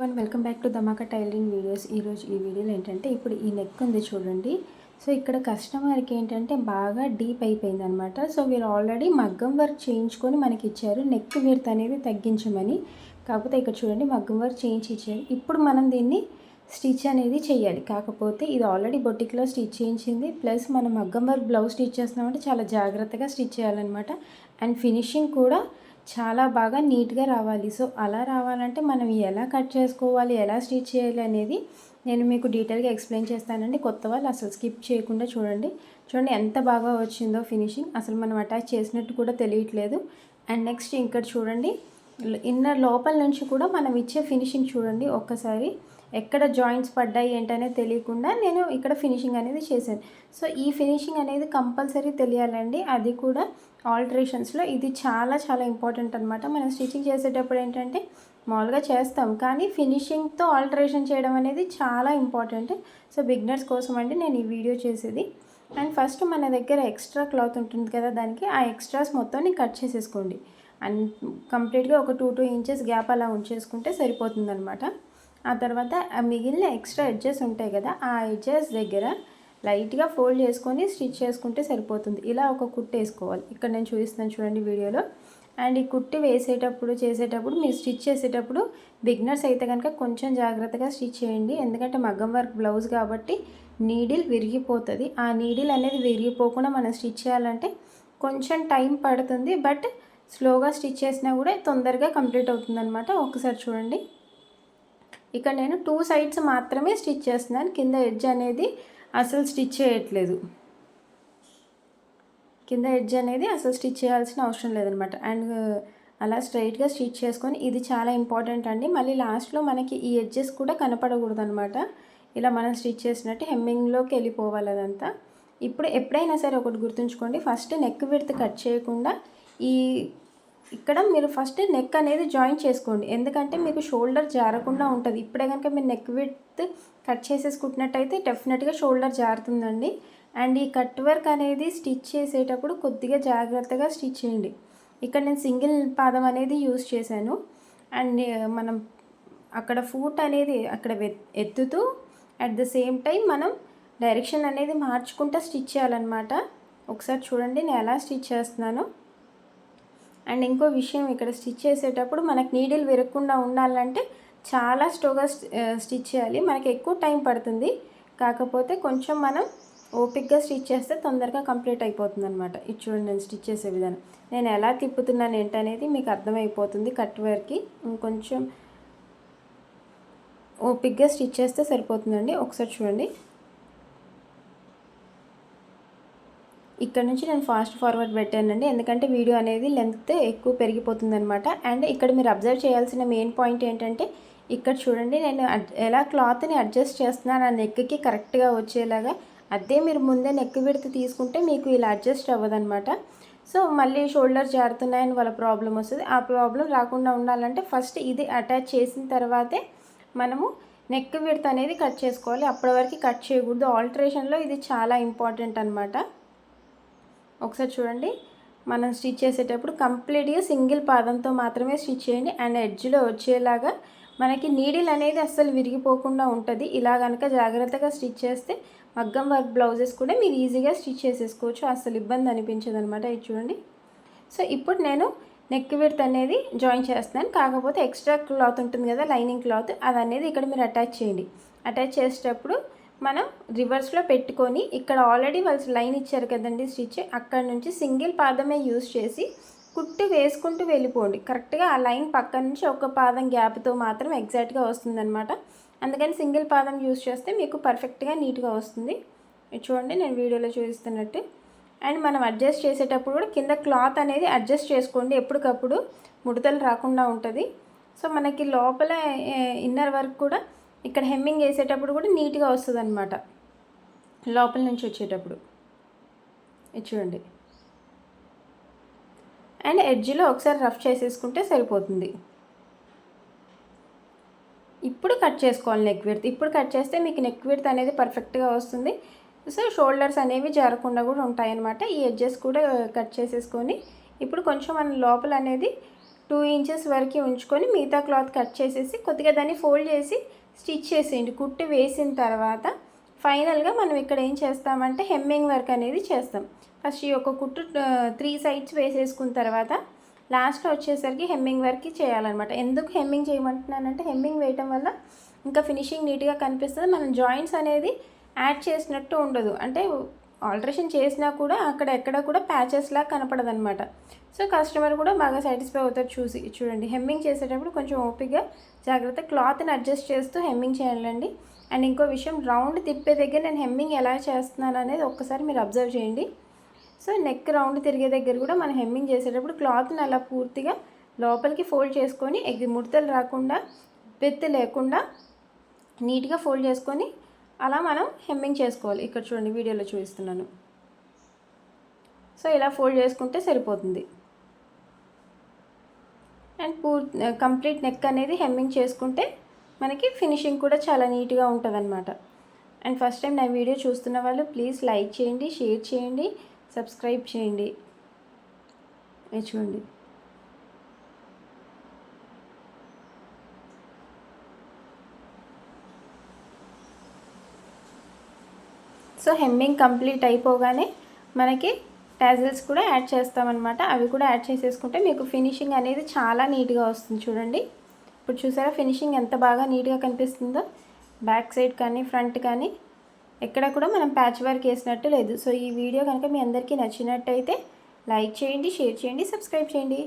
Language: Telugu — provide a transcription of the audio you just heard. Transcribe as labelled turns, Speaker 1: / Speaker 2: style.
Speaker 1: One welcome back to Dhamaka tailoring videos ఈరోజు ఈ వీడియోలో ఏంటంటే ఇప్పుడు ఈ నెక్ ఉంది చూడండి. సో ఇక్కడ కస్టమర్కి ఏంటంటే బాగా డీప్ అయిపోయింది అనమాట సో వీరు ఆల్రెడీ మగ్గం వర్క్ చేయించుకొని మనకి ఇచ్చారు నెక్ విడత అనేది తగ్గించమని. కాకపోతే ఇక్కడ చూడండి మగ్గం వర్క్ చేయించి ఇచ్చారు ఇప్పుడు మనం దీన్ని స్టిచ్ అనేది చేయాలి. కాకపోతే ఇది ఆల్రెడీ బొటిక్లో స్టిచ్ చేయించింది. ప్లస్ మనం మగ్గం వర్క్ బ్లౌజ్ స్టిచ్ చేస్తున్నామంటే చాలా జాగ్రత్తగా స్టిచ్ చేయాలన్నమాట. అండ్ ఫినిషింగ్ కూడా చాలా బాగా నీట్గా రావాలి. సో అలా రావాలంటే మనం ఎలా కట్ చేసుకోవాలి ఎలా స్టిచ్ చేయాలి అనేది నేను మీకు డీటెయిల్గా ఎక్స్ప్లెయిన్ చేస్తానండి. కొత్త వాళ్ళు అసలు స్కిప్ చేయకుండా చూడండి. చూడండి ఎంత బాగా వచ్చిందో ఫినిషింగ్. అసలు మనం అటాచ్ చేసినట్టు కూడా తెలియట్లేదు. అండ్ నెక్స్ట్ ఇక్కడ చూడండి ఇన్నర్ లోపల నుంచి కూడా మనం ఇచ్చే ఫినిషింగ్ చూడండి ఒక్కసారి. ఎక్కడ జాయింట్స్ పడ్డాయి ఏంటనే తెలియకుండా నేను ఇక్కడ ఫినిషింగ్ అనేది చేశాను. సో ఈ ఫినిషింగ్ అనేది కంపల్సరీ తెలియాలండి. అది కూడా ఆల్టరేషన్స్లో. ఇది చాలా చాలా ఇంపార్టెంట్ అనమాట మనం స్టిచ్చింగ్ చేసేటప్పుడు ఏంటంటే మామూలుగా చేస్తాం కానీ ఫినిషింగ్తో ఆల్టరేషన్ చేయడం అనేది చాలా ఇంపార్టెంట్. సో బిగ్నర్స్ కోసం అండి నేను ఈ వీడియో చేసేది. అండ్ ఫస్ట్ మన దగ్గర ఎక్స్ట్రా క్లాత్ ఉంటుంది కదా దానికి ఆ ఎక్స్ట్రాస్ మొత్తం కట్ చేసేసుకోండి. అండ్ కంప్లీట్గా ఒక టూ టూ ఇంచెస్ గ్యాప్ అలా ఉంచేసుకుంటే సరిపోతుందనమాట ఆ తర్వాత మిగిలిన ఎక్స్ట్రా ఎడ్జెస్ ఉంటాయి కదా ఆ ఎడ్జెస్ దగ్గర లైట్గా ఫోల్డ్ చేసుకొని స్టిచ్ చేసుకుంటే సరిపోతుంది. ఇలా ఒక కుట్టు వేసుకోవాలి. ఇక్కడ నేను చూపిస్తున్నాను చూడండి వీడియోలో. అండ్ ఈ కుట్టి వేసేటప్పుడు చేసేటప్పుడు మీరు స్టిచ్ చేసేటప్పుడు బిగ్నర్స్ అయితే కనుక కొంచెం జాగ్రత్తగా స్టిచ్ చేయండి. ఎందుకంటే మగ్గం వర్క్ బ్లౌజ్ కాబట్టి నీడిల్ విరిగిపోతుంది. ఆ నీడిల్ అనేది విరిగిపోకుండా మనం స్టిచ్ చేయాలంటే కొంచెం టైం పడుతుంది. బట్ స్లోగా స్టిచ్ చేసినా కూడా తొందరగా కంప్లీట్ అవుతుంది అనమాట ఒకసారి చూడండి. ఇక్కడ నేను టూ సైడ్స్ మాత్రమే స్టిచ్ చేస్తున్నాను. కింద ఎడ్జ్ అనేది అసలు స్టిచ్ చేయట్లేదు. కింద ఎడ్జ్ అనేది అసలు స్టిచ్ చేయాల్సిన అవసరం లేదనమాట. అండ్ అలా స్ట్రైట్గా స్టిచ్ చేసుకొని ఇది చాలా ఇంపార్టెంట్ అండి. మళ్ళీ లాస్ట్లో మనకి ఈ ఎడ్జెస్ కూడా కనపడకూడదు అనమాట ఇలా మనం స్టిచ్ చేసినట్టు హెమ్మింగ్లోకి వెళ్ళిపోవాలి అదంతా. ఇప్పుడు ఎప్పుడైనా సరే ఒకటి గుర్తుంచుకోండి. ఫస్ట్ నెక్ విడత కట్ చేయకుండా ఈ ఇక్కడ మీరు ఫస్ట్ నెక్ అనేది జాయిన్ చేసుకోండి. ఎందుకంటే మీకు షోల్డర్ జారకుండా ఉంటుంది. ఇప్పుడే కనుక మీరు నెక్ విత్ కట్ చేసేసుకుంటున్నట్టయితే డెఫినెట్గా షోల్డర్ జారుతుందండి. అండ్ ఈ కట్ వర్క్ అనేది స్టిచ్ చేసేటప్పుడు కొద్దిగా జాగ్రత్తగా స్టిచ్ చేయండి. ఇక్కడ నేను సింగిల్ పాదం అనేది యూస్ చేశాను. అండ్ మనం అక్కడ ఫూట్ అనేది అక్కడ ఎత్తుతూ అట్ ద సేమ్ టైం మనం డైరెక్షన్ అనేది మార్చుకుంటూ స్టిచ్ చేయాలన్నమాట. ఒకసారి చూడండి నేను ఎలా స్టిచ్ చేస్తున్నానో. అండ్ ఇంకో విషయం ఇక్కడ స్టిచ్ చేసేటప్పుడు మనకు నీడిల్ విరగకుండా ఉండాలంటే చాలా స్టోగా స్టిచ్ చేయాలి. మనకి ఎక్కువ టైం పడుతుంది. కాకపోతే కొంచెం మనం ఓపిక్గా స్టిచ్ చేస్తే తొందరగా కంప్లీట్ అయిపోతుంది అనమాట ఇది చూడండి నేను స్టిచ్ చేసే విధానం. నేను ఎలా తిప్పుతున్నాను ఏంటనేది మీకు అర్థమైపోతుంది కట్ వర్క్కి. ఇంకొంచెం ఓపిక్గా స్టిచ్ చేస్తే సరిపోతుందండి. ఒకసారి చూడండి. ఇక్కడ నుంచి నేను ఫాస్ట్ ఫార్వర్డ్ పెట్టానండి. ఎందుకంటే వీడియో అనేది లెంత్ ఎక్కువ పెరిగిపోతుందనమాట అండ్ ఇక్కడ మీరు అబ్జర్వ్ చేయాల్సిన మెయిన్ పాయింట్ ఏంటంటే ఇక్కడ చూడండి నేను ఎలా క్లాత్ని అడ్జస్ట్ చేస్తున్నాను ఆ నెక్కి కరెక్ట్గా వచ్చేలాగా అదే మీరు ముందే నెక్ విడత తీసుకుంటే మీకు ఇలా అడ్జస్ట్ అవ్వదనమాట సో మళ్ళీ షోల్డర్ జారుతున్నాయని వాళ్ళ ప్రాబ్లం వస్తుంది. ఆ ప్రాబ్లం రాకుండా ఉండాలంటే ఫస్ట్ ఇది అటాచ్ చేసిన తర్వాతే మనము నెక్ విడత అనేది కట్ చేసుకోవాలి. అప్పటి వరకు కట్ చేయకూడదు. ఆల్టరేషన్లో ఇది చాలా ఇంపార్టెంట్ అనమాట ఒకసారి చూడండి. మనం స్టిచ్ చేసేటప్పుడు కంప్లీట్గా సింగిల్ పాదంతో మాత్రమే స్టిచ్ చేయండి. అండ్ ఎడ్జ్లో వచ్చేలాగా మనకి నీడిల్ అనేది అస్సలు విరిగిపోకుండా ఉంటుంది. ఇలా కనుక జాగ్రత్తగా స్టిచ్ చేస్తే మగ్గం వర్క్ బ్లౌజెస్ కూడా మీరు ఈజీగా స్టిచ్ చేసేసుకోవచ్చు. అస్సలు ఇబ్బంది అనిపించదు అనమాట ఇది చూడండి. సో ఇప్పుడు నేను నెక్ విడ్త్ అనేది జాయిన్ చేస్తున్నాను. కాకపోతే ఎక్స్ట్రా క్లాత్ ఉంటుంది కదా లైనింగ్ క్లాత్. అది అనేది ఇక్కడ మీరు అటాచ్ చేయండి. అటాచ్ చేసేటప్పుడు మనం రివర్స్లో పెట్టుకొని ఇక్కడ ఆల్రెడీ వాళ్ళు లైన్ ఇచ్చారు కదండి స్టిచ్ అక్కడ నుంచి సింగిల్ పాదమే యూస్ చేసి కుట్టి వేసుకుంటూ వెళ్ళిపోండి. కరెక్ట్గా ఆ లైన్ పక్క నుంచి ఒక పాదం గ్యాప్తో మాత్రం ఎగ్జాక్ట్గా వస్తుందన్నమాట. అందుకని సింగిల్ పాదం యూస్ చేస్తే మీకు పర్ఫెక్ట్గా నీట్గా వస్తుంది. చూడండి నేను వీడియోలో చూపిస్తున్నట్టు. అండ్ మనం అడ్జస్ట్ చేసేటప్పుడు కూడా కింద క్లాత్ అనేది అడ్జస్ట్ చేసుకోండి. ఎప్పటికప్పుడు ముడతలు రాకుండా ఉంటుంది. సో మనకి లోపల ఇన్నర్ వర్క్ కూడా ఇక్కడ హెమ్మింగ్ వేసేటప్పుడు కూడా నీట్గా వస్తుంది అనమాట లోపల నుంచి వచ్చేటప్పుడు. చూడండి. అండ్ ఎడ్జ్లో ఒకసారి రఫ్ చేసేసుకుంటే సరిపోతుంది. ఇప్పుడు కట్ చేసుకోవాలి నెక్ విడ్త్. ఇప్పుడు కట్ చేస్తే మీకు నెక్ విడ్త్ అనేది పర్ఫెక్ట్గా వస్తుంది. సో షోల్డర్స్ అనేవి జరగకుండా కూడా ఉంటాయన్నమాట. ఈ ఎడ్జెస్ కూడా కట్ చేసేసుకొని ఇప్పుడు కొంచెం మన లోపల అనేది టూ ఇంచెస్ వరకు ఉంచుకొని మిగతా క్లాత్ కట్ చేసేసి కొద్దిగా దాన్ని ఫోల్డ్ చేసి స్టిచ్ చేసేయండి. కుట్టి వేసిన తర్వాత ఫైనల్గా మనం ఇక్కడ ఏం చేస్తామంటే హెమ్మింగ్ వర్క్ అనేది చేస్తాం. ఫస్ట్ ఈ యొక్క కుట్టు త్రీ సైడ్స్ వేసేసుకున్న తర్వాత లాస్ట్లో వచ్చేసరికి హెమ్మింగ్ వర్క్ చేయాలన్నమాట. ఎందుకు హెమ్మింగ్ చేయమంటున్నానంటే హెమ్మింగ్ వేయటం వల్ల ఇంకా ఫినిషింగ్ నీట్గా కనిపిస్తుంది. మనం జాయింట్స్ అనేది యాడ్ చేసినట్టు ఉండదు. అంటే ఆల్టరేషన్ చేసినా కూడా అక్కడ ఎక్కడ కూడా ప్యాచెస్ లాగా కనపడదు అనమాట సో కస్టమర్ కూడా బాగా సాటిస్ఫై అవుతారు చూసి. చూడండి హెమ్మింగ్ చేసేటప్పుడు కొంచెం ఓపిక్గా జాగ్రత్త క్లాత్ని అడ్జస్ట్ చేస్తూ హెమ్మింగ్ చేయాలండి. అండ్ ఇంకో విషయం రౌండ్ తిప్పే దగ్గర నేను హెమ్మింగ్ ఎలా చేస్తున్నాను అనేది ఒక్కసారి మీరు అబ్జర్వ్ చేయండి. సో నెక్ రౌండ్ తిరిగే దగ్గర కూడా మనం హెమ్మింగ్ చేసేటప్పుడు క్లాత్ని అలా పూర్తిగా లోపలికి ఫోల్డ్ చేసుకొని ఎగ్ ముడతలు రాకుండా బెత్తు లేకుండా నీట్గా ఫోల్డ్ చేసుకొని అలా మనం హెమ్మింగ్ చేసుకోవాలి. ఇక్కడ చూడండి వీడియోలో చూపిస్తున్నాను. సో ఇలా ఫోల్డ్ చేసుకుంటే సరిపోతుంది. అండ్ పూర్ కంప్లీట్ నెక్ అనేది హెమ్మింగ్ చేసుకుంటే మనకి ఫినిషింగ్ కూడా చాలా నీట్గా ఉంటుంది అనమాట అండ్ ఫస్ట్ టైం నా వీడియో చూస్తున్న వాళ్ళు ప్లీజ్ లైక్ చేయండి షేర్ చేయండి సబ్స్క్రైబ్ చేయండి. చూడండి. సో హెమ్మింగ్ కంప్లీట్ అయిపోగానే మనకి టాజిల్స్ కూడా యాడ్ చేస్తామన్నమాట. అవి కూడా యాడ్ చేసేసుకుంటే మీకు ఫినిషింగ్ అనేది చాలా నీట్గా వస్తుంది చూడండి. ఇప్పుడు చూసారా ఫినిషింగ్ ఎంత బాగా నీట్గా కనిపిస్తుందో? బ్యాక్ సైడ్ కానీ ఫ్రంట్ కానీ ఎక్కడ కూడా మనం ప్యాచ్ వర్క్ వేసినట్టు లేదు. సో ఈ వీడియో కనుక మీ అందరికీ నచ్చినట్టయితే లైక్ చేయండి షేర్ చేయండి సబ్స్క్రైబ్ చేయండి.